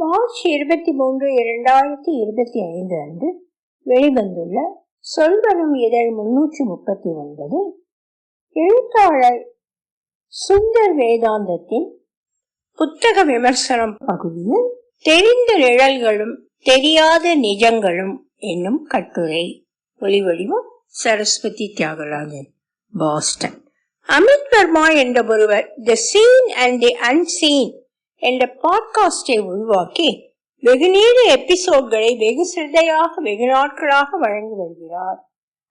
March இருபத்தி மூன்று இரண்டாயிரத்தி இருபத்தி ஐந்து அன்று வெளிவந்துள்ள சொல்வனம் இதழ் முன்னூற்றி முப்பத்தி ஒன்பது எழுத்தாளர் சுந்தர் வேதாந்தத்தின் புத்தக விமர்சனம் பகுதியில் தெரிந்த நிழல்களும் தெரியாத நிஜங்களும் என்னும் கட்டுரை. ஒலிவடிவம் சரஸ்வதி தியாகராஜன் பாஸ்டன். அமித் வர்மா என்ற ஒருவர் the seen and the unseen என்ற பாட்காஸ்டை உருவாக்கி வெகுநீர எபிசோட்களை வெகு சிரத்தையாக வெகு நாட்களாக வழங்கி வருகிறார்.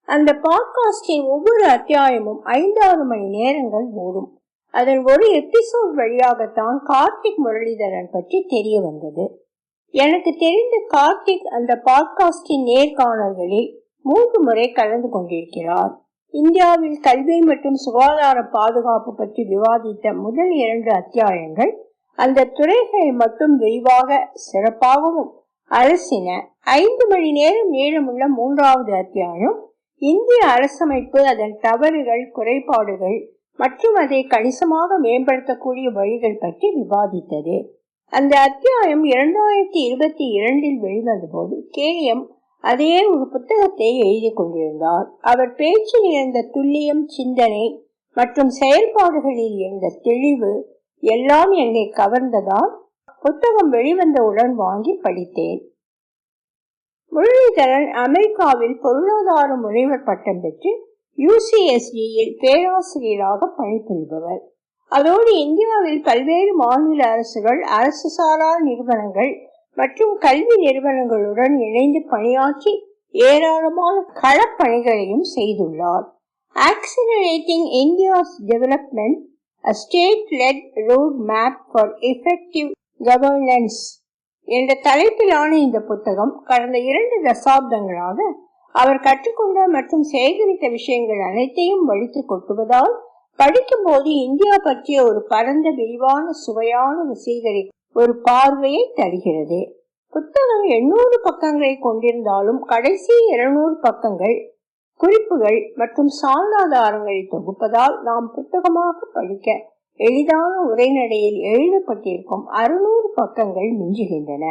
அந்த பாட்காஸ்டின் ஒவ்வொரு அத்தியாயமும் ஐந்தாவது மணி நேரங்கள் ஓடும் அதன் ஒரு எபிசோட் வழியாகத்தான் கார்த்திக் முரளிதரன் பற்றி தெரிய வந்தது. எனக்கு தெரிந்த கார்த்திக் அந்த பாட்காஸ்டின் நேர்காணல்களில் மூன்று முறை கலந்து கொண்டிருக்கிறார். இந்தியாவில் கல்வி மற்றும் சுகாதார பாதுகாப்பு பற்றி விவாதித்த முதல் இரண்டு அத்தியாயங்கள் அந்த துறைகளை மட்டும் விரிவாக சிறப்பாகவும் அரசின ஐந்து மணி நேரம் நீளமுள்ள மூன்றாவது அத்தியாயம் இந்திய அரசமைப்பு அதன் தவறுகள் குறைபாடுகள் மற்றும் அதை கணிசமாக மேம்படுத்தக்கூடிய வழிகள் பற்றி விவாதித்தது. அந்த அத்தியாயம் இரண்டாயிரத்தி இருபத்தி இரண்டில் வெளிவந்த போது கே. எம். அதே ஒரு புத்தகத்தை எழுதி கொண்டிருந்தார். அவர் பேச்சில் இருந்த துல்லியம் சிந்தனை மற்றும் செயல்பாடுகளில் இருந்த தெளிவு எல்லாம் என்னை கவர்ந்ததால் புத்தகம் வெளிவந்தவுடன் வாங்கி படித்தேன். முரளிதரன் அமெரிக்காவில் பொருளாதார முனைவர் பட்டம் பெற்று யூசிஎஸ்டியில் பேராசிரியராக பணிபுரிபவர். அதோடு இந்தியாவில் பல்வேறு மாநில அரசுகள் அரசு சாரா நிறுவனங்கள் மற்றும் கல்வி நிறுவனங்களுடன் இணைந்து பணியாற்றி ஏராளமான களப்பணிகளையும் செய்துள்ளார். Accelerating India's development A state-led roadmap for effective governance. என்ற தலைப்பிலான இந்த புத்தகம் கடந்த இரண்டு தசாப்தங்களாக அவர் கற்றுக்கொண்ட மற்றும் சேகரித்த விஷயங்கள் அனைத்தையும் வலித்து கொட்டுவதால் படிக்கும் போது இந்தியா பற்றிய ஒரு பரந்த விரிவான சுவையான சேகரி ஒரு பார்வையை தருகிறது. புத்தகம் எண்ணூறு பக்கங்களை கொண்டிருந்தாலும் கடைசி இருநூறு பக்கங்கள் குறிப்புகள் மற்றும் சான்றாதாரங்களை தொகுப்பதால் நாம் புத்தகமாக படிக்க எளிதான உரைநடையில் எழுதப்பட்டிருக்கும் அறுநூறு பக்கங்கள் மிஞ்சுகின்றன.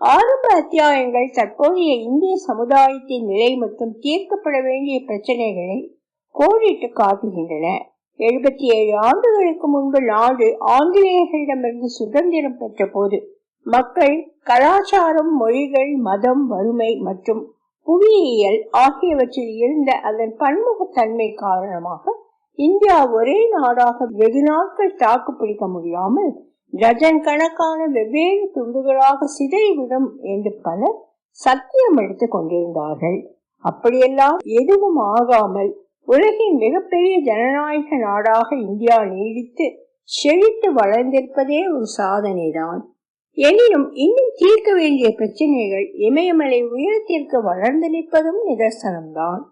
ஆரம்ப அத்தியாயங்கள் தற்போதைய இந்திய சமுதாயத்தின் நிலை மற்றும் தீர்க்கப்பட வேண்டிய பிரச்சனைகளை கோடிட்டு காட்டுகின்றன. எழுபத்தி ஏழு ஆண்டுகளுக்கு முன்பு நாடு ஆங்கிலேயர்களிடமிருந்து சுதந்திரம் பெற்ற போது மக்கள் கலாச்சாரம் மொழிகள் மதம் வறுமை மற்றும் புவியியல் ஆகியவற்றில் இருந்த அதன் பன்முகத்தன்மை காரணமாக இந்தியா ஒரே நாடாக வெகு நாட்கள் தாக்கு பிடிக்க முடியாமல் டஜன் கணக்கான வெவ்வேறு துண்டுகளாக சிதைவிடும் என்று பலர் சத்தியம் எடுத்துக் கொண்டிருந்தார்கள். அப்படியெல்லாம் எதுவும் ஆகாமல் உலகின் மிகப்பெரிய ஜனநாயக நாடாக இந்தியா நீடித்து செழித்து வளர்ந்திருப்பதே ஒரு சாதனைதான். எனினும் இன்னும் தீர்க்க வேண்டிய பிரச்சனைகள் இமயமலை உயரத்திற்கு வளர்ந்து நிற்பதும் நிதர்சனம்தான்.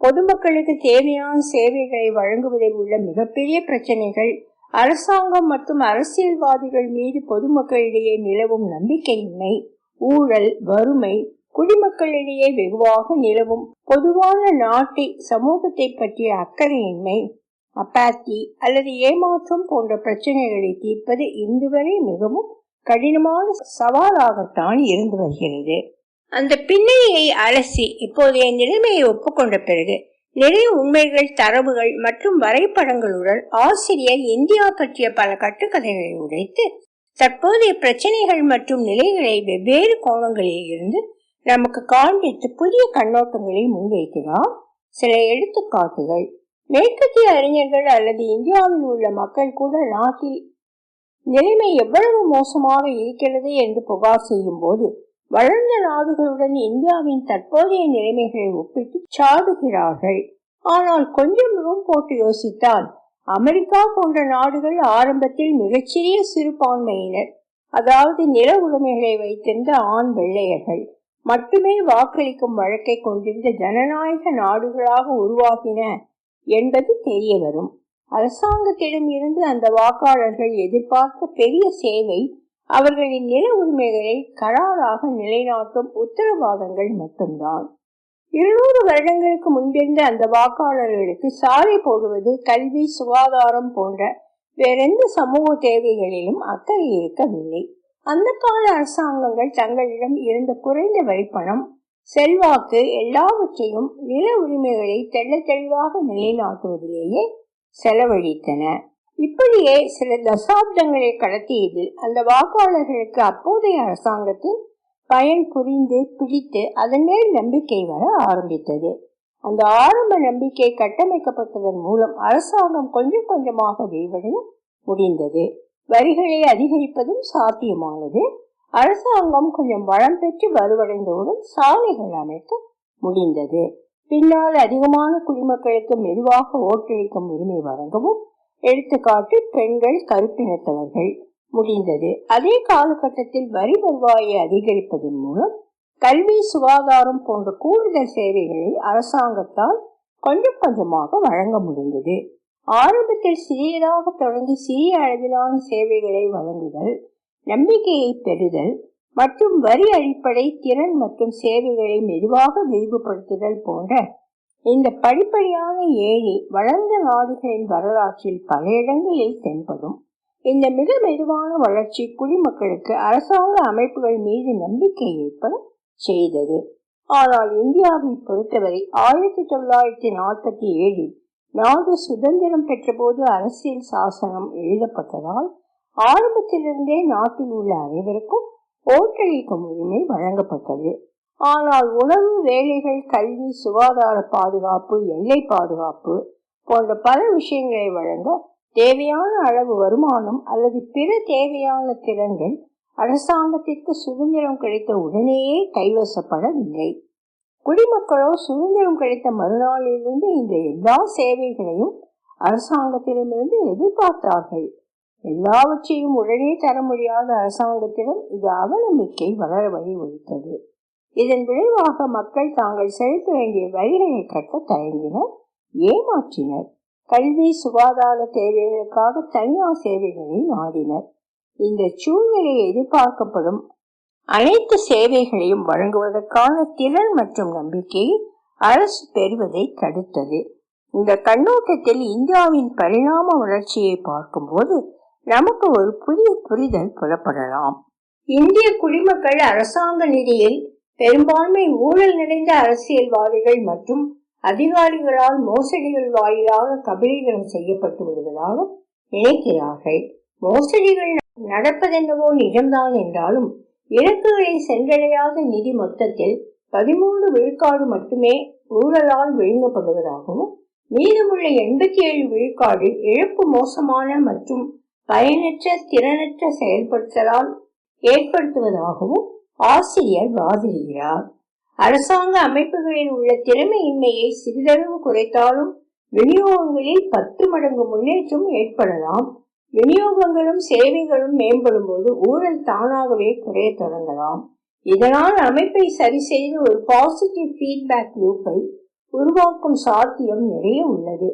பொதுமக்களுக்கு தேவையான சேவைகளை வழங்குவதில் உள்ள மிகப்பெரிய பிரச்சனைகள் அரசாங்கம் மற்றும் அரசியல்வாதிகள் மீது பொதுமக்களிடையே நிலவும் நம்பிக்கையின்மை ஊழல் வறுமை குடிமக்களிடையே வெகுவாக நிலவும் பொதுவான நாட்டை சமூகத்தை பற்றிய அக்கறையின்மை அப்பாத்தி அல்லது ஏமாற்றம் போன்ற பிரச்சனைகளை தீர்ப்பது இன்று வரை மிகவும் கடினமான சவாலாகத்தான் இருந்து வருகிறது. அந்த பின்னணியை அலசி இப்போதைய நிலைமையை ஒப்புக்கொண்ட பிறகு நிறைய உண்மைகள் தரவுகள் மற்றும் வரைபடங்களுடன் ஆசிரியர் இந்தியா பற்றிய பல கட்டுக்கதைகளை உடைத்து தற்போதைய பிரச்சனைகள் மற்றும் நிலைகளை வெவ்வேறு கோணங்களில் இருந்து நமக்கு காண்பித்து புதிய கண்ணோட்டங்களை முன்வைக்கிறார் சில எடுத்துக்காட்டுகள். மேற்கத்திய அறிஞர்கள் அல்லது இந்தியாவில் உள்ள மக்கள் கூட நாட்டில் நிலைமை எவ்வளவு மோசமாக இருக்கிறது என்று புகார் செய்யும் போது வளர்ந்த நாடுகளுடன் இந்தியாவின் தற்போதைய நிலைமைகளை ஒப்பிட்டு சாடுகிறார்கள். ஆனால் கொஞ்சம் ரூம் போட்டு யோசித்தால் அமெரிக்கா போன்ற நாடுகள் ஆரம்பத்தில் மிகச்சிறிய சிறுபான்மையினர் அதாவது நில உடைமைகளை வைத்திருந்த ஆண் வெள்ளையர்கள் மட்டுமே வாக்களிக்கும் வழக்கை கொண்டிருந்த ஜனநாயக நாடுகளாக உருவாகின என்பது தெரிய வரும் அரசாங்கத்திடம் இருந்து அந்த வாக்காளர்கள் எதிர்பார்த்த பெரிய சேவை அவர்களின் நில உரிமைகளை கராராக நிலைநாட்டும் உத்தரவாதங்கள் மட்டும்தான் இருநூறு வருடங்களுக்கு முன்பிருந்த அந்த வாக்காளர்களுக்கு சாலை போடுவது கல்வி, சுகாதாரம், போன்ற வேறெந்த சமூக தேவைகளிலும் அக்கறை இருக்கவில்லை. அந்த கால அரசாங்கங்கள் தங்களிடம் இருந்த குறைந்த வரிப்பணம் செல்வாக்கு எல்லாவற்றையும் நில உரிமைகளை தெள்ள தெளிவாக நிலைநாட்டுவதிலேயே செலவழித்தன. இப்படியே சில தசாப்தங்களை கடத்தியதில் அந்த வாக்காளர்களுக்கு அப்போதைய அரசாங்கத்தின் பயன் புரிந்து பிடித்து அதன் மேல் நம்பிக்கை வர ஆரம்பித்தது. அந்த ஆரம்ப நம்பிக்கை கட்டமைக்கப்பட்டதன் மூலம் அரசாங்கம் கொஞ்சம் கொஞ்சமாக விரிவடைய முடிந்தது. வரிகளை அதிகரிப்பதும் சாத்தியமானது. அரசாங்கம் கொஞ்சம் வளம் பெற்று வலுவடைந்தவுடன் சாலைகள் அமைக்க முடிந்தது. பின்னால் அதிகமான குடிமக்களுக்கு மெதுவாக ஓட்டளிக்கும் உரிமை வழங்கவும் எடுத்துக்காட்டு பெண்கள் கருப்பினத்தவர்கள் முடிந்தது. அதே காலகட்டத்தில் வரி வருவாயை அதிகரிப்பதன் மூலம் கல்வி சுகாதாரம் போன்ற கூடுதல் சேவைகளை அரசாங்கத்தால் கொஞ்சம் கொஞ்சமாக வழங்க முடிந்தது. ஆரம்பத்தில் சிறியதாக தொடங்கி சிறிய அளவிலான சேவைகளை வழங்குதல் நம்பிக்கையை பெறுதல் மற்றும் வரி அடிப்படை திறன் மற்றும் சேவைகளை மெதுவாக விரிவுபடுத்துதல் போன்ற இந்த படிப்படியான ஏழி வளர்ந்த நாடுகளின் வரலாற்றில் பல இடங்களில் தென்படும். இந்த மிக மெதுவான வளர்ச்சி குடிமக்களுக்கு அரசாங்க அமைப்புகள் மீது நம்பிக்கை ஏற்பட செய்தது. ஆனால் இந்தியாவை பொறுத்தவரை ஆயிரத்தி தொள்ளாயிரத்தி நாற்பத்தி ஏழில் நாடு சுதந்திரம் பெற்றபோது அரசியல் சாசனம் எழுதப்பட்டதால் ஆரம்பத்திலிருந்தே நாட்டில் உள்ள அனைவருக்கும் ஓட்டளிக்கும் உரிமை வழங்கப்பட்டது. ஆனால் உணவு வேலைகள் கல்வி சுகாதார பாதுகாப்பு எல்லை பாதுகாப்பு போன்ற பல விஷயங்களை வழங்க தேவையான அளவு வருமானம் அல்லது பிற தேவையான திறன்கள் அரசாங்கத்திற்கு சுதந்திரம் கிடைத்த உடனேயே கைவசப்படவில்லை. குடிமக்களோ சுதந்திரம் கிடைத்த மறுநாளிலிருந்து இந்த எல்லா சேவைகளையும் அரசாங்கத்திடமிருந்து எதிர்பார்த்தார்கள். எல்லாவற்றையும் உடனே தர முடியாத அரசாங்கத்திடம் இது அவநம்பிக்கை வளர வழிவகுத்தது. இதன் விளைவாக மக்கள் தாங்கள் செலுத்த வேண்டிய வரிகளை கட்ட தயங்கினர் ஏமாற்றினர். கல்வி சுகாதார தேவைகளுக்காக தனியார் சேவைகளை நாடினர் இந்த சூழ்நிலையை எதிர்பார்க்கப்படும் அனைத்து சேவைகளையும் வழங்குவதற்கான திறன் மற்றும் நம்பிக்கையை அரசு பெறுவதை தடுத்தது. இந்த கண்ணோட்டத்தில் இந்தியாவின் பரிணாம வளர்ச்சியை பார்க்கும்போது நமக்கு ஒரு புதிய புரிதல் புலப்படலாம். இந்திய குடிமக்கள் அரசாங்க நிதியில் பெரும்பான்மை ஊழல் நிறைந்த அரசியல்வாதிகள் மற்றும் அதிகாரிகளால் மோசடிகள் வாயிலாக கபலீகரம் செய்யப்பட்டு வருவதாக நினைக்கிறார்கள். மோசடிகள் நடப்பதென்னவோ நிஜம்தான் என்றாலும் இலக்குகளை சென்றடையாத நிதி மொத்தத்தில் பதிமூன்று விழுக்காடு மட்டுமே ஊழலால் விழுங்கப்படுவதாகவும் மீதமுள்ள எண்பத்தி ஏழு விழுக்காடு இழப்பு மோசமான மற்றும் பயனற்ற திறனற்ற செயல்படுத்தலால் ஏற்படுத்துவதாகவும் ஆசிரியர் வாதிடுகிறார். அரசாங்க அமைப்புகளில் உள்ள திறமையின்மையை சிறிதளவு குறைத்தாலும் விநியோகங்களில் பத்து மடங்கு முன்னேற்றம் ஏற்படலாம். விநியோகங்களும் சேவைகளும் மேம்படும் போது ஊழல் தானாகவே குறைய தொடங்கலாம். இதனால் அமைப்பை சரி செய்து ஒரு பாசிட்டிவ் ஃபீட்பேக் லூப்பை உருவாக்கும் சாத்தியம் நிறைய உள்ளது.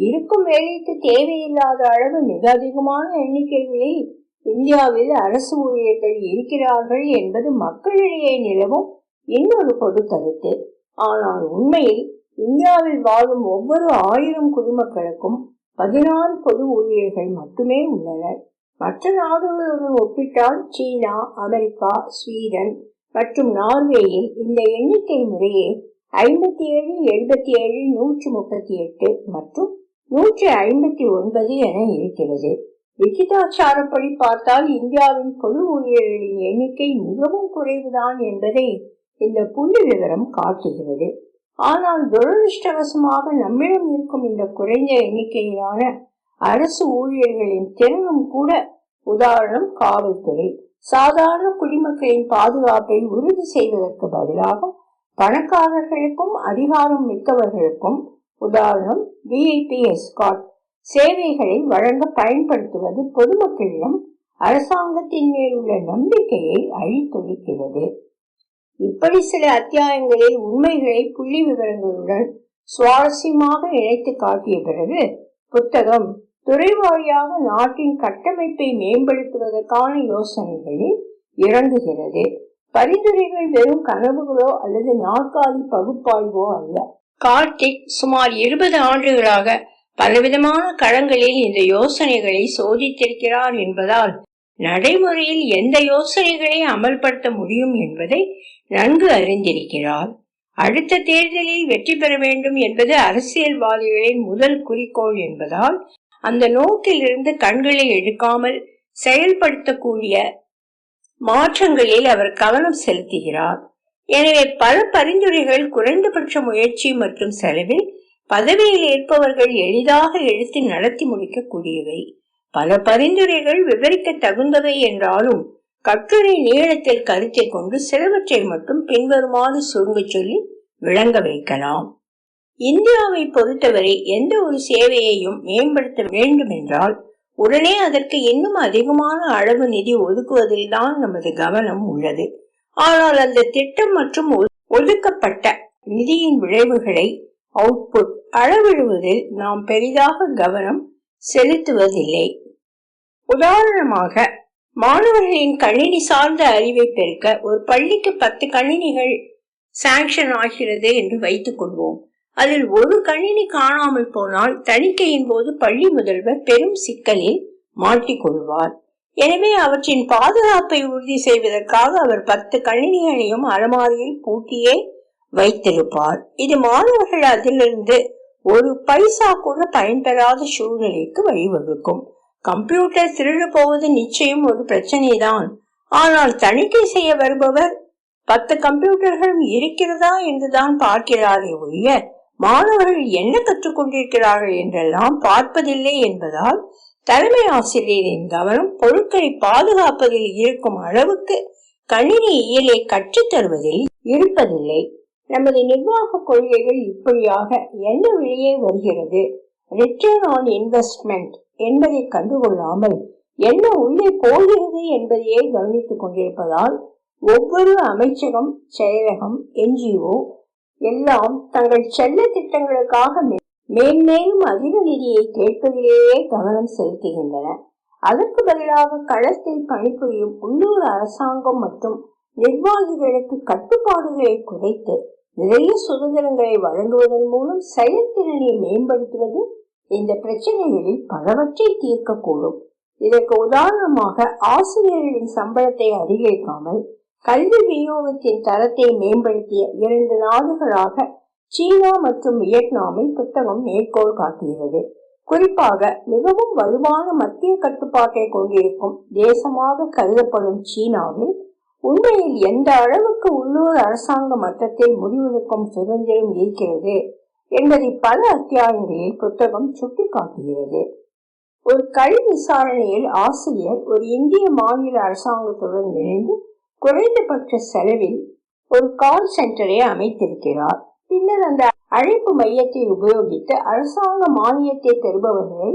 இருக்கும் வேலைக்கு தேவையில்லாத அளவு மிக அதிகமான எண்ணிக்கைகளில் இந்தியாவில் அரசு ஊழியர்கள் இருக்கிறார்கள் என்பது மக்களிடையே நிலவும் இன்னொரு பொது கருத்து. ஆனால் உண்மையில் இந்தியாவில் வாழும் ஒவ்வொரு ஆயிரம் குடிமக்களுக்கும் பதினாறு பொது ஊழியர்கள் மட்டுமே உள்ளனர். மற்ற நாடுகளுடன் ஒப்பிட்டால் சீனா அமெரிக்கா ஸ்வீடன் மற்றும் நார்வேயில் இந்த எண்ணிக்கை முறையே ஐம்பத்தி ஏழு எழுபத்தி ஏழு நூற்று முப்பத்தி எட்டு மற்றும் நூற்றி ஐம்பத்தி ஒன்பது என இருக்கிறது. விகிதாச்சாரப்படி பார்த்தால் இந்தியாவின் பொது ஊழியர்களின் எண்ணிக்கை மிகவும் குறைவுதான் என்பதை இந்த புள்ளி விவரம் காட்டுகிறது. ஆனால் துரதிருஷ்டவசமாக நம்மிடம் இருக்கும் இந்த குறைந்த எண்ணிக்கையிலான அரசு ஊழியர்களின் திறனும் கூட உதாரணம் காவல்துறை. சாதாரண குடிமக்களின் பாதுகாப்பை உறுதி செய்வதற்கு பதிலாக பணக்காரர்களுக்கும் அதிகாரம் மிக்கவர்களுக்கும் உதாரணம் விஐபி எஸ்காட் சேவைகளை வழங்க பயன்படுத்துவது பொதுமக்களிடம் அரசாங்கத்தின் மேல் உள்ள நம்பிக்கையை அழித்தொழிக்கிறது இப்படி சில அத்தியாயங்களில் உண்மைகளை புள்ளி விவரங்களுடன் சுவாரஸ்யமாக இணைத்து காட்டிய பிறகு புத்தகம் துறை வாரியாக நாட்டின் கட்டமைப்பை மேம்படுத்துவதற்கான யோசனைகளில் இறங்குகிறது. பரிந்துரைகள் வெறும் கனவுகளோ அல்லது நாற்காலி பகுப்பாய்வோ அல்ல. கார்த்திக் சுமார் இருபது ஆண்டுகளாக பலவிதமான களங்களில் இந்த யோசனைகளை சோதித்திருக்கிறார் என்பதால் நடைமுறையில் எந்த யோசனைகளை அமல்படுத்த முடியும் என்பதை நன்கு அறிந்திருக்கிறார். அடுத்த தேர்தலில் வெற்றி பெற வேண்டும் என்பது அரசியல்வாதிகளின் முதல் குறிக்கோள் என்பதால் அந்த நோக்கிலிருந்து கண்களை எடுக்காமல் செயல்படுத்தக்கூடிய மாற்றங்களில் அவர் கவனம் செலுத்துகிறார். எனவே பல பரிந்துரைகள் குறைந்தபட்ச முயற்சி மற்றும் செலவில் பதவியில் இருப்பவர்கள் எளிதாக எடுத்து நடத்தி முடிக்கக்கூடியவை. பல பரிந்துரைகள் விவரிக்க தகுந்தவை என்றாலும் கட்டுரை நீளத்தில் கருத்தை கொண்டு சிலவற்றை மட்டும் பின்வருமாறு சுருங்க சொல்லி விளங்க வைக்கலாம். இந்தியாவை பொறுத்தவரை எந்த ஒரு சேவையையும் மேம்படுத்த வேண்டும் என்றால் உடனே அதற்கு இன்னும் அதிகமான அளவு நிதி ஒதுக்குவதில் தான் நமது கவனம் உள்ளது. ஆனால் அந்த திட்டம் மற்றும் ஒதுக்கப்பட்ட நிதியின் விளைவுகளை அவுட்புட் அளவிடுவதில் நாம் பெரிதாக கவனம் செலுத்துவதில்லை. உதாரணமாக மாணவர்களின் கணினி சார்ந்த அறிவை பெருக்க ஒரு பள்ளிக்கு பத்து கணினிகள் சாங்ஷன் ஆகிறது என்று வைத்துக் கொள்வோம். அதில் ஒரு கணினி காணாமல் போனால் தணிக்கையின் போது பள்ளி முதல்வர் பெரும் சிக்கலில் மாட்டிக்கொள்வார். எனவே அவற்றின் பாதுகாப்பை உறுதி செய்வதற்காக அவர் பத்து கணினிகளையும் அலமாரியில் பூட்டியே வைத்திருப்பார். இது மாணவர்கள் அதிலிருந்து ஒரு பைசா கூட பயன்பெறாத சூழ்நிலைக்கு வழிவகுக்கும். கம்ப்யூட்டர் திருடு போவது நிச்சயம் ஒரு பிரச்சனை தான் ஆனால் தணிக்கை செய்ய வருபவர் பத்து கம்ப்யூட்டர்களும் இருக்கிறதா என்றுதான் பார்க்கிறாரே ஒழிய மாணவர்கள் என்ன கற்றுக்கொண்டிருக்கிறார்கள் என்றெல்லாம் பார்ப்பதில்லை என்பதால் தலைமை ஆசிரியரின் கவனம் பொருட்களை பாதுகாப்பதில் இருக்கும் அளவுக்கு கணினி இயலை கற்றுத்தருவதில் இருப்பதில்லை. நமது நிர்வாக கொள்கைகள் இப்படியாக என்ன வெளியே வருகிறது? ரிட்டர்ன் ஆன் இன்வெஸ்ட்மெண்ட் என்பதை கண்டுகொள்ளாமல் என்ன உள்ளே போகிறது என்பதையே கவனித்துக் கொண்டிருப்பதால் ஒவ்வொரு அமைச்சகம் செயலகம் என்ஜிஓ எல்லாம் தங்கள் செல்ல திட்டங்களுக்காக மேன்மேலும் அதிக நிதியை கேட்பதிலேயே கவனம் செலுத்துகின்றன. அதற்கு பதிலாக களத்தில் பணிபுரியும் உள்ளூர் அரசாங்கம் மற்றும் நிர்வாகிகளுக்கு கட்டுப்பாடுகளை குறைத்து நிறைய சுதந்திரங்களை வழங்குவதன் மூலம் செயல்திறனை மேம்படுத்துவது இந்த பிரச்சனைகளில் பலவற்றை தீர்க்கக்கூடும். இதற்கு உதாரணமாக ஆசிரியர்களின் சம்பளத்தை அதிகரிக்காமல் கல்வி விநியோகத்தின் தரத்தை மேம்படுத்திய இரண்டு நாடுகளாக சீனா மற்றும் வியட்நாமை புத்தகம் மேற்கோள் காட்டுகிறது குறிப்பாக மிகவும் வலுவான மத்திய கட்டுப்பாட்டை கொண்டிருக்கும் தேசமாக கருதப்படும் சீனாவில் உண்மையில் எந்த அளவுக்கு உள்ளூர் அரசாங்க மட்டத்தில் முடிவெடுக்கும் சுதந்திரம் இருக்கிறது என்பதை பல அத்தியாயங்களில் புத்தகம் சுட்டிக்காட்டுகிறது ஒரு கல்வி விசாரணையில் ஆசிரியர் ஒரு இந்திய மாநில அரசாங்கத்துடன் இணைந்து குறைந்தபட்ச செலவில் ஒரு கால் சென்டரை அமைத்திருக்கிறார். பின்னர் அந்த அழைப்பு மையத்தை உபயோகித்து அரசாங்க மானியத்தை பெறுபவர்களை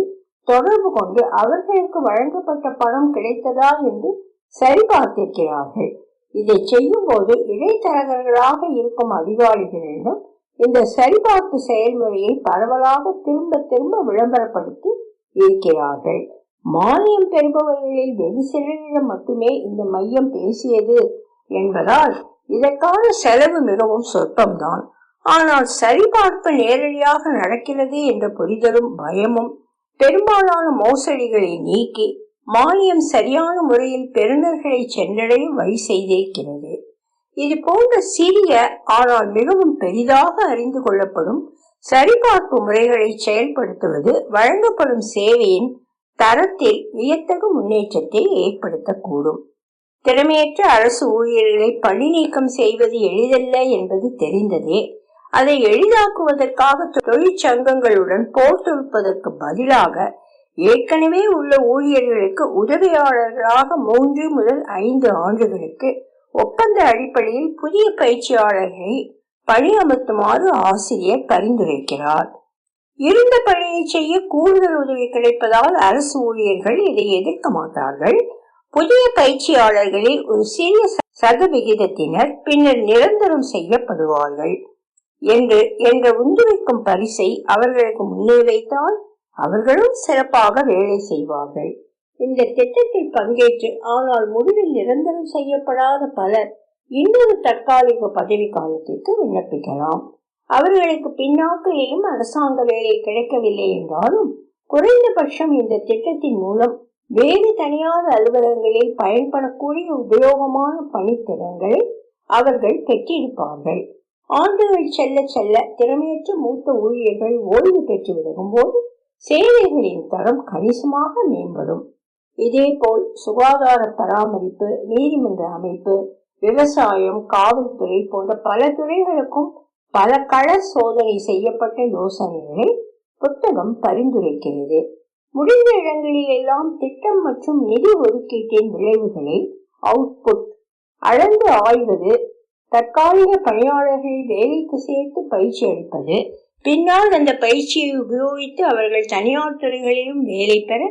தொடர்பு கொண்டு அவர்களுக்கு வழங்கப்பட்ட பணம் கிடைத்ததா என்று சரிபார்த்திருக்கிறார்கள். இதை செய்யும் போது இடைத்தரகர்களாக இருக்கும் அதிகாரிகளிடம் இந்த சரிபார்ப்பு செயல்முறையை பரவலாக திரும்ப திரும்ப விளம்பரப்படுத்தி இருக்கிறார்கள். மானியம் பெறுபவர்களில் வெகு சிலரிடம் மட்டுமே இந்த மையம் பேசியது என்பதால் இதற்கான செலவு மிகவும் சொற்பம்தான். ஆனால் சரிபார்ப்பு நேரடியாக நடக்கிறது என்ற புரிதலும் பயமும் பெரும்பாலான மோசடிகளை நீக்கி மானியம் சரியான முறையில் பெறுநர்களை சென்றடைய வழி செய்திருக்கிறது. இது போன்ற சிறிய ஆனால் மிகவும் பெரிதாக அறிந்து கொள்ளப்படும் சரிபார்ப்பு முறைகளை செயல்படுத்துவது வழங்கப்படும் சேவையின் தரத்தில் வியத்தகு முன்னேற்றத்தை ஏற்படுத்தக்கூடும். திறமையற்ற அரசு ஊழியர்களை பணி நீக்கம் செய்வது எளிதல்ல என்பது தெரிந்ததே அதை எளிதாக்குவதற்காக தொழிற்சங்கங்களுடன் போர் தொடுப்பதற்கு பதிலாக ஏற்கனவே உள்ள ஊழியர்களுக்கு உதவியாளர்களாக மூன்று முதல் ஐந்து ஆண்டுகளுக்கு ஒப்பந்த அடிப்படையில் புதிய பயிற்சியாளர்களை பணியமர்த்துமாறு ஆசிரியர் பரிந்துரைக்கிறார். இருந்த பணியை செய்ய கூடுதல் உதவி கிடைப்பதால் அரசு ஊழியர்கள் இதை எதிர்க்க மாட்டார்கள். புதிய பயிற்சியாளர்களில் ஒரு சிறிய சதவிகிதத்தினர் பின்னர் நிரந்தரம் செய்யப்படுவார்கள். என்று என்ற உந்துவிக்கும் பரிசை அவர்களுக்கு முன்னே வைத்தால் அவர்களும் சிறப்பாக வேலை செய்வார்கள். இந்த திட்டத்தில் பங்கேற்று ஆனால் முடிவில் நிரந்தரம் செய்யப்படாத பலர் இன்னொரு தற்காலிக பதவி காலத்திற்கு விண்ணப்பிக்கலாம். அவர்களுக்கு பின்னாட்களிலும் அரசாங்க வேலை கிடைக்கவில்லை என்றாலும் குறைந்தபட்சம் இந்த திட்டத்தின் மூலம் வேறு தனியார் அலுவலகங்களில் பயன்படக்கூடிய உபயோகமான பணித்திறன்களை அவர்கள் பெற்றிருப்பார்கள். ஆண்டுகள் செல்ல செல்ல திறமையற்ற மூத்த ஊழியர்கள் ஓய்வு பெற்று விலகும் போது சேவைகளின் தரம் கணிசமாக மேம்படும். இதேபோல் சுகாதார பராமரிப்பு நீதிமன்ற அமைப்பு விவசாயம் காவல்துறை போன்ற பல துறைகளுக்கும் பல கள சோதனை செய்யப்பட்ட யோசனைகளை புத்தகம் பரிந்துரைக்கிறது. முடிந்த இடங்களில் எல்லாம் திட்டம் மற்றும் நிதி ஒதுக்கீட்டின் விளைவுகளை அவுட்புட் அளந்து ஆய்வது தற்காலிக பணியாளர்களை வேலைக்கு சேர்த்து பயிற்சி அளிப்பது பின்னால் அந்த பயிற்சியை உபயோகித்து அவர்கள் தனியார் துறைகளிலும் வேலை பெற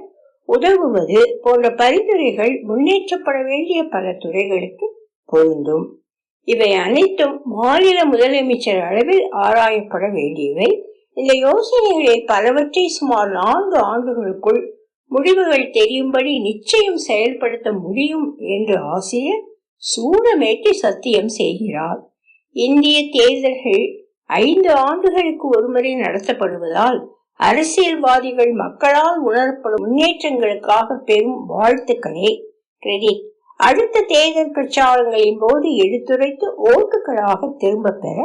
உதவுவது போன்ற பரிந்துரைகள் முன்னேற்றப்பட வேண்டிய பல துறைகளுக்கு பொருந்தும். இவை அனைத்தும் மாநில முதலமைச்சர் அளவில் ஆராயப்பட வேண்டியவை. இந்த யோசனைகளில் பலவற்றை சுமார் நான்கு ஆண்டுகளுக்குள் முடிவுகள் தெரியும்படி நிச்சயம் செயல்படுத்த முடியும் என்று ஆசிரியர் சூடமேட்டி சத்தியம் செய்கிறார் இந்திய தேர்தல்கள் ஐந்து ஆண்டுகளுக்கு ஒருமுறை நடத்தப்படுவதால் அரசியல்வாதிகள் மக்களால் உணரப்படும் முன்னேற்றங்களுக்காக பெரும் வாழ்த்துக்களை. கிரெடிட். அடுத்த தேர்தல் பிரச்சாரங்களின் போது எடுத்துரைத்து ஓட்டுகளாக திரும்ப பெற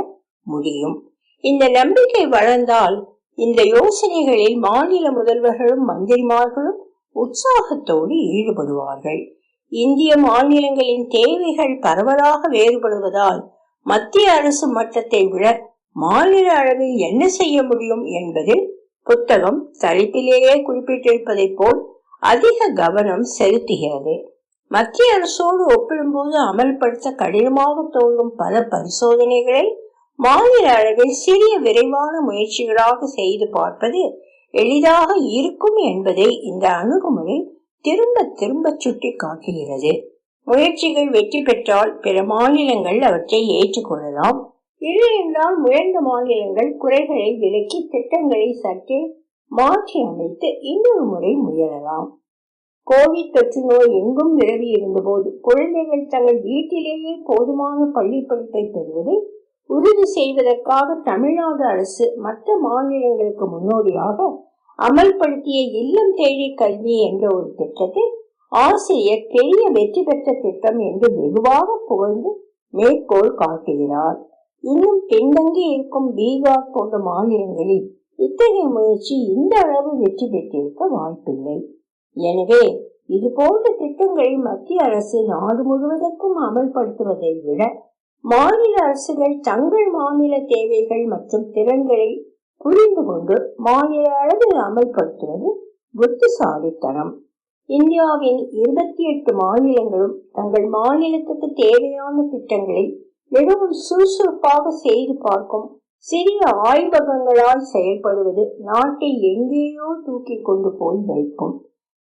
முடியும். இந்த நம்பிக்கை வளர்ந்தால் இந்த யோசனைகளில் மாநில முதல்வர்களும் மந்திரிமார்களும் உற்சாகத்தோடு ஈடுபடுவார்கள். இந்திய மாநிலங்களின் தேவைகள் பரவலாக வேறுபடுவதால் மத்திய அரசு மட்டத்தை விட மாநில அளவில் என்ன செய்ய முடியும் என்பதில் புத்தகம் தலைப்பிலேயே குறிப்பிட்டிருப்பதை போல் அதிக கவனம் செலுத்துகிறது. மத்திய அரசோடு ஒப்பிடும்போது அமல்படுத்த கடினமாக தோன்றும் பல பரிசோதனைகளை மாநில அளவில் சிறிய விரைவான முயற்சிகளாக செய்து பார்ப்பது எளிதாக இருக்கும் என்பதை இந்த அணுகுமுறை திரும்ப திரும்ப சுட்டி காட்டுகிறது. முயற்சிகள் வெற்றி பெற்றால் பிற மாநிலங்கள் அவற்றை ஏற்றுக்கொள்ளலாம் இல்லை என்றால் முயன்ற மாநிலங்கள் குறைகளை விலக்கி திட்டங்களை சற்றே மாற்றி அமைத்து இன்னொரு முறை முயலலாம். கோவிட் தொற்று நோய் எங்கும் நிலவி இருந்தபோது குழந்தைகள் தங்கள் வீட்டிலேயே போதுமான பள்ளி படிப்பை பெறுவதை உறுதி செய்வதற்காக தமிழ்நாடு அரசு மற்ற மாநிலங்களுக்கு முன்னோடியாக அமல்படுத்திய இல்லம் தேடி கல்வி என்ற ஒரு திட்டத்தை ஆசிரியர் பெரிய வெற்றி பெற்ற திட்டம் என்று வெகுவாக புகழ்ந்து மேற்கோள் காட்டுகிறார். இன்னும் பின்தங்கி இருக்கும் பீகார் போன்ற மாநிலங்களில் இத்தகைய முயற்சி இந்த அளவு வெற்றி பெற்றிருக்க வாய்ப்பில்லை. எனவே இது போன்ற திட்டங்களை மத்திய அரசு நாடு முழுவதற்கும் அமல்படுத்துவதை விட மாநில அரசுகள் தங்கள் மாநில தேவைகள் மற்றும் திறன்களை புரிந்து கொண்டு மாநில அளவில் அமல்படுத்துவது புத்திசாலித்தனம். இந்தியாவின் இருபத்தி எட்டு மாநிலங்களும் தங்கள் மாநிலத்துக்கு தேவையான திட்டங்களை மிகவும் சுறுசுறுப்பாக செய்து பார்க்கும் சிறிய ஆய்வகங்களால் செயல்படுவது நாட்டை எங்கேயோ தூக்கி கொண்டு போய் வைக்கும்.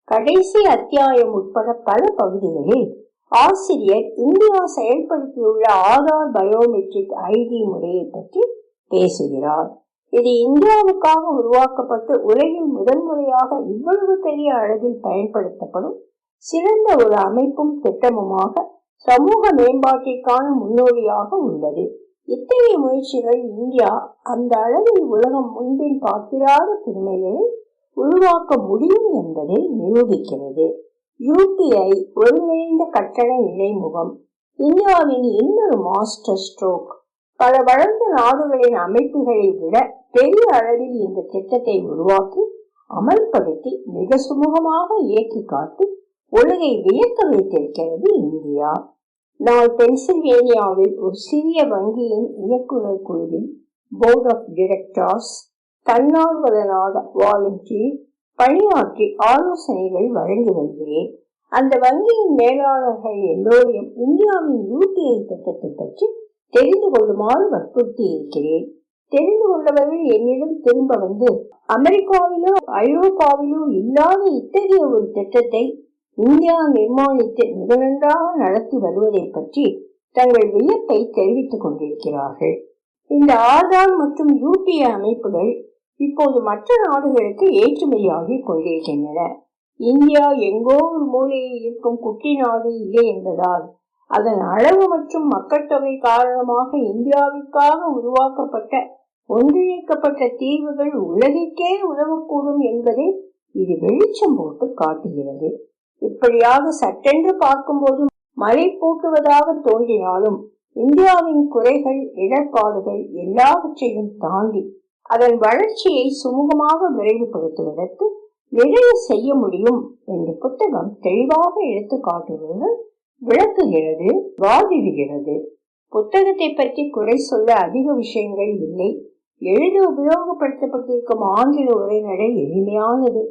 கடைசி அத்தியாயம் உட்பட பல பகுதிகளில் ஆசிரியர் இந்தியா செயல்படுத்தியுள்ள ஆதார் பயோமெட்ரிக் ஐடி முறையை பற்றி பேசுகிறார். இது இந்தியாவுக்காக உருவாக்கப்பட்டு உலகில் முதன்முறையாக இவ்வளவு பெரிய அளவில் பயன்படுத்தப்படும் சிறந்த ஒரு அமைப்பும் திட்டமுமாக சமூக மேம்பாட்டிற்கான முன்னோடியாக உள்ளது. இத்தகைய முயற்சிகள் இந்தியா அந்த அளவில் உலகம் முன்பின் பார்த்திராத திறமைகளை உருவாக்க முடியும் என்பதை நிரூபிக்கிறது. யூபிஐ ஒருங்கிணைந்த கட்டண இடைமுகம் இந்தியாவின் இன்னொரு மாஸ்டர் ஸ்ட்ரோக். பல வளர்ந்த நாடுகளின் அமைப்புகளை விட பெரிய அளவில் இந்த திட்டத்தை உருவாக்கி அமல்படுத்தி மிக சுமூகமாக இயக்கி காட்டி உலகை வியக்க வைத்திருக்கிறது இந்தியா. நான் பென்சில்வேனியாவில் ஒரு சிறிய வங்கியின் இயக்குநர் குழுவில் போர்ட் ஆஃப் டிரெக்டர்ஸ் தன்னார்வலனாக வாலண்டியர் பணியாற்றி ஆலோசனைகள் வழங்கி வருகிறேன். அந்த வங்கியின் மேலாளர்கள் எல்லோரையும் இந்தியாவின் யூபிஐ திட்டத்தை பற்றி தெரிந்து கொள்ளுமாறு வற்புறுத்தி இருக்கிறேன் தெரிந்து கொண்டவர்கள் என்னிடம் திரும்ப வந்து அமெரிக்காவிலோ ஐரோப்பாவிலோ இல்லாத இத்தகைய ஒரு திட்டத்தை இந்தியா நிர்மாணித்து மிக நன்றாக நடத்தி வருவதை பற்றி தங்கள் வியப்பை தெரிவித்துக் கொண்டிருக்கிறார்கள். இந்த ஆதார் மற்றும் யூபிஏ அமைப்புகள் இப்போது மற்ற நாடுகளுக்கு ஏற்றுமதியாகி கொண்டிருக்கின்றன. இந்தியா எங்கோ ஒரு மூலையில் இருக்கும் குட்டி நாடு இல்லை என்பதால் அதன் அளவு மற்றும் மக்கட்தொகை காரணமாக இந்தியாவிற்காக உருவாக்கப்பட்ட ஒன்றிணைக்கப்பட்ட தீவுகள் உலகிற்கே உதவக்கூடும் என்பதை இது வெளிச்சம் போட்டு காட்டுகிறது. இப்படியாக சட்டென்று பார்க்கும்போது மலை பூட்டுவதாக தோன்றினாலும் இந்தியாவின் குறைகள் இடர்பாடுகள் எல்லாவற்றையும் தாண்டி அதன் வளர்ச்சியை சுமூகமாக விரைவுபடுத்துவதற்கு நிறைய செய்ய முடியும் என்று புத்தகம் தெளிவாக எடுத்து காட்டுவது விளக்குகிறது வாதிடுகிறது புத்தகத்தை பற்றி குறை சொல்ல அதிக விஷயங்கள் இல்லை. எழுத உபயோகப்படுத்தப்பட்டிருக்கும் ஆங்கில உரைநடை எளிமையானது.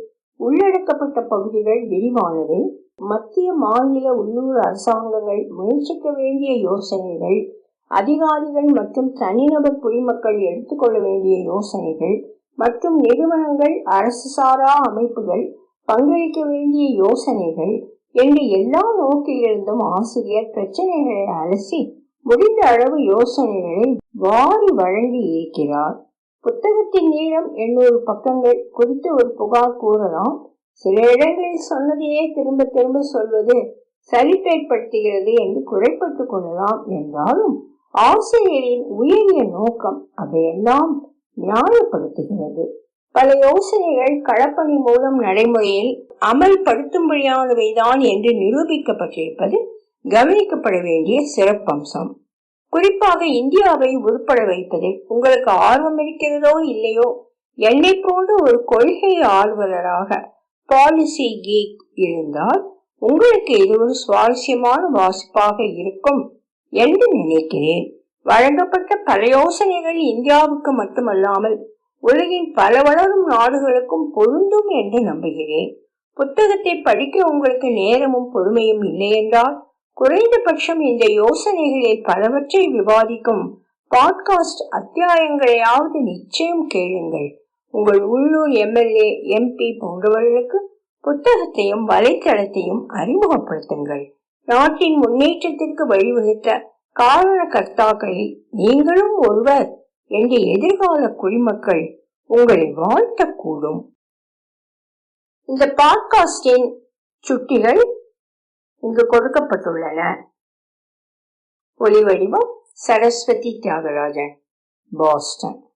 உள்ளடக்கப்பட்ட பகுதிகள் விரிவானது. மத்திய மாநில உள்ளூர் அரசாங்கங்கள் முயற்சிக்க வேண்டிய யோசனைகள். அதிகாரிகள் மற்றும் தனிநபர் குடிமக்கள் எடுத்துக்கொள்ள வேண்டிய யோசனைகள். மற்றும் நிறுவனங்கள் அரசு சாரா அமைப்புகள் பங்களிக்க வேண்டிய யோசனைகள். என்று எல்லா நோக்கிலிருந்தும் ஆசிரியர் பிரச்சனைகளை அலசி முடிந்த அளவு யோசனைகளை வாரி வழங்கி இருக்கிறார். புத்தகத்தின் நீளம் எண்ணூறு பக்கங்கள் குறித்து ஒரு புகார் கூறலாம். சில இடங்களில் சொன்னதையே திரும்ப திரும்ப சொல்வது சலிப்பேற்படுத்துகிறது என்று குறைப்பட்டுக் கொள்ளலாம் என்றாலும் ஆசிரியரின் உயரிய நோக்கம் அதையெல்லாம் நியாயப்படுத்துகிறது. பல யோசனைகள் களப்பணி மூலம் நடைமுறையில் அமல்படுத்தும்படியானவைதான் என்று நிரூபிக்கப்பட்டிருப்பது கவனிக்கப்பட வேண்டிய சிறப்பம்சம். குறிப்பாக இந்தியாவை உருப்பட வைப்பதில் உங்களுக்கு ஆர்வம் இருக்கிறதோ இல்லையோ என்னை போன்ற ஒரு கொள்கை ஆர்வலராக பாலிசி கீக் இருந்தால் உங்களுக்கு இது ஒரு சுவாரஸ்யமான வாசிப்பாக இருக்கும் என்று நினைக்கிறேன். வழங்கப்பட்ட பல யோசனைகள் இந்தியாவுக்கு மட்டுமல்லாமல் உலகின் பல வளரும் நாடுகளுக்கும் பொருந்தும் என்று நம்புகிறேன். புத்தகத்தை படிக்க உங்களுக்கு நேரமும் பொறுமையும் இல்லையென்றால் குறைந்தபட்சம் இந்த யோசனைகளில் பலவற்றை விவாதிக்கும் பாட்காஸ்ட் அத்தியாயங்களையாவது நிச்சயம் கேளுங்கள். உங்கள் உள்ளூர் எம்எல்ஏ எம்பி போன்றவர்களுக்கு புத்தகத்தையும் வலைத்தளத்தையும் அறிமுகப்படுத்துங்கள். நாட்டின் முன்னேற்றத்திற்கு வழிவகுத்த காரண கர்த்தாக்களில் நீங்களும் ஒருவர். எங்கள் எதிர்கால குடிமக்கள் உங்களை வாழ்த்தக்கூடும். இந்த பாட்காஸ்டின் சுட்டிகள் இங்கு கொடுக்கப்பட்டுள்ளன. ஒலி வடிவம் சரஸ்வதி தியாகராஜன் பாஸ்டன்.